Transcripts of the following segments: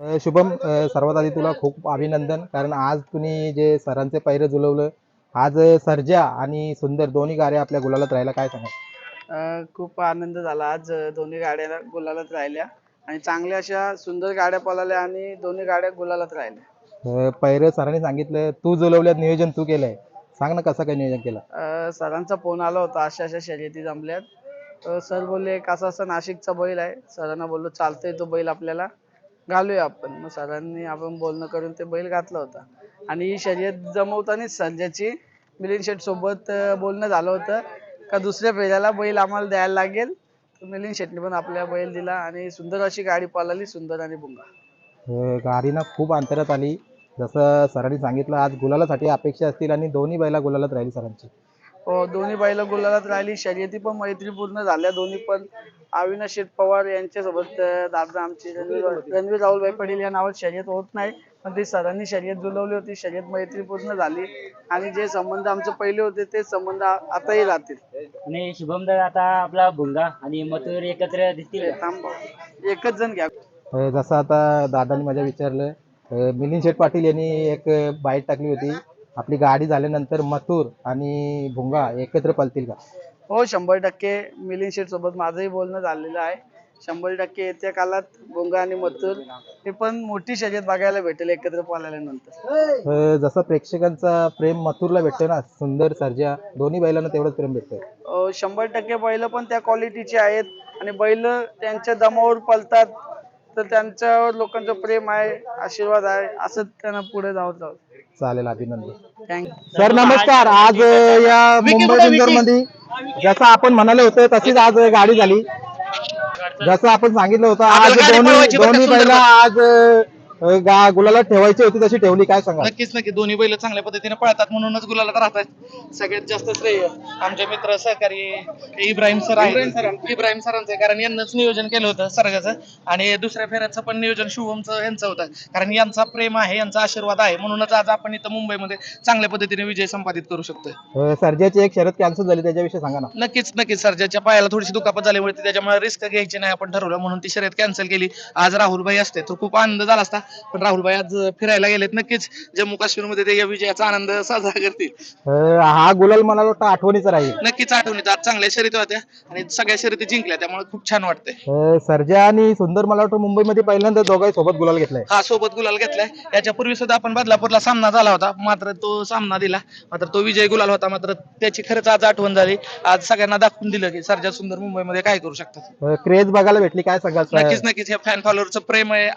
शुभम सर्वात आधी तुला खूप अभिनंदन. कारण आज तुम्ही जे सरांचे पैरे जुलवलं आज सर्जा आणि सुंदर दोन्ही गाड्या आपल्या गुलालात राहायला काय सांगा खूप आनंद झाला आज दोन्ही गाड्या गुलालात राहिल्या. आणि चांगल्या अशा सुंदर गाड्या पळाल्या आणि दोन्ही गाड्या गुलालात राहिल्या. पैरे सरांनी सांगितलं तू जुलवल्यात नियोजन तू केलंय. सांग ना कसं काय नियोजन केलं? सरांचा फोन आला होता अशा अशा शर्यती जमल्यात. सर बोलले एक असा असा नाशिकचा बैल आहे? सरांना बोललो चालतंय तो बैल आपल्याला. घालूया आपण. मग सरांनी आपण बोलणं करून ते बैल घातला होता. आणि ही शर्यत जमवताना संजयची मिलिंद शेठ सोबत बोलणं झालं होतं. का दुसऱ्या फेऱ्याला बैल आम्हाला द्यायला लागेल? तर मिलिंद शेटने पण आपल्या बैल दिला आणि सुंदर अशी गाडी पळाली सुंदर आणि बुंगा. अ, गाडी ना खूप अंतरात आली. जसं सरांनी सांगितलं आज गुलालासाठी अपेक्षा असतील आणि दोन्ही बैला गुलालात राहिली सरांची. दोन्ही बैल गुलालात राहिली. शर्यती पण मैत्रीपूर्ण झाल्या. दोन्ही पण. अविनाश शेठ पवार यांच्यासोबत दादा आमचे रणवीर रणवीर राहुलभाई पटेल या नावात शर्यत होत नाही. पण ती सरांनी शर्यत जुलवली होती. शर्यत मैत्रीपूर्ण झाली. आणि जे संबंध आमचे पहिले होते ते संबंध आताही राहतील. आणि शुभम दादा आता आपला भुंगा आणि मथुर एकत्र दिसतील? थांब. एकच जण घ्या. जसं आता दादांनी माझ्या विचारलं मिलिंद शेठ पाटील यांनी एक बाईट टाकली होती. आपली गाडी झाल्यानंतर मथुर आणि भुंगा एकत्र पलतील का? हो शंभर टक्के मिलिंद शेठ सोबत माझंही बोलणं झालेलं आहे. शंभर टक्के येत्या काळात गोंगा आणि मथुर हे पण मोठी शर्यत बघायला भेटेल एकत्र पाळल्यानंतर. अ, जसं प्रेक्षकांचा प्रेम मथुरला भेटतं ना सुंदर सर्जा दोन्ही बैलांना तेवढंच प्रेम भेटतं अं, शंभर टक्के बैल पण त्या क्वालिटीचे आहेत आणि बैल त्यांच्या दमावर पलतात तर त्यांच्यावर लोकांचं प्रेम आहे आशीर्वाद आहे असंच त्यांना पुढे जाऊ जाऊ चालेल अभिनंदन. थँक्यू सर नमस्कार. आज अ, या मुंबई बिंदोरमध्ये जसं आपण म्हणाले होते तशीच आज गाडी झाली. जसं आपण सांगितलं होतं आज दोन्ही दोन्ही बैला आज अ, गा- गुलाला ठेवायची होती तशी ठेवली काय सांगा नक्कीच नक्की दोन्ही बैल चांगल्या पद्धतीने पळतात म्हणूनच गुलाला राहतात. सगळ्यात जास्त श्रेय आमचे मित्र सहकारी इब्राहिम सर आहे इब्राहिम सरांचं आहे कारण यांनाच नियोजन केलं होतं सरगाचं आणि दुसऱ्या फेऱ्याचं पण नियोजन शुभमचं यांचं होतं. कारण यांचा प्रेम आहे यांचा आशीर्वाद आहे. म्हणूनच आज आपण इथं मुंबईमध्ये चांगल्या पद्धतीने विजय संपादित करू शकतोय. अ, सर्जाची एक शरद कॅन्सल झाली त्याच्याविषयी सांगा ना. नक्कीच नक्कीच. सर ज्याच्या पायाला थोडीशी दुखापत झाल्यामुळे ती त्याच्यामुळे रिस्क घ्यायची नाही आपण ठरवलं म्हणून ती शर्यत कॅन्सल केली. आज राहुलभाई असते तर खूप आनंद झाला असता. पण राहुलभाई आज फिरायला गेलेत. नक्कीच जम्मू काश्मीरमध्ये ते या विजयाचा आनंद साजरा करतील. अ, हा गुलाल मला वाटतं आठवणीचा राहील. नक्कीच आठवणीत. आज चांगल्या शर्यती होत्या आणि सगळ्या शर्यती जिंकल्या त्यामुळे खूप छान वाटतंय. अ, सर्जा आणि सुंदर मला वाटतं मुंबईमध्ये पहिल्यांदा दोघांही सोबत गुलाल घेतलाय. हा सोबत गुलाल घेतलाय. याच्यापूर्वी सुद्धा आपण बदलापूरला सामना झाला होता. मात्र तो सामना दिला. मात्र तो विजय गुलाल होता. मात्र त्याची खरंच आज आठवण झाली. आज सगळ्यांना दाखवून दिलं की सरजा सुंदर मुंबईमध्ये काय करू शकतात. क्रेज बघायला भेटली. काय सांगाल नक्कीच नक्कीच. हे फॅन फॉलोअरचं प्रेम आहे.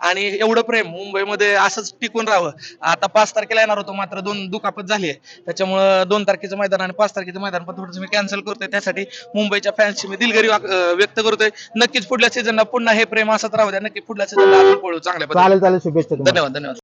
आणि एवढं प्रेम मुंबईमध्ये असंच टिकून राहावं. आता पाच तारखेला येणार होतो मात्र दोन दुखापत झाली आहे. त्याच्यामुळं दोन तारखेचं मैदान आणि पाच तारखेचं मैदान पण थोडंसं मी कॅन्सल करतोय. त्यासाठी मुंबईच्या फॅन्सची मी दिलगिरी व्यक्त करतोय. नक्कीच पुढल्या सीझनला पुन्हा हे प्रेम असंच राहू द्या. नक्की पुढल्या सीझनला आपण पळू चांगल्या चालेल चालेल. शुभेच्छा धन्यवाद धन्यवाद.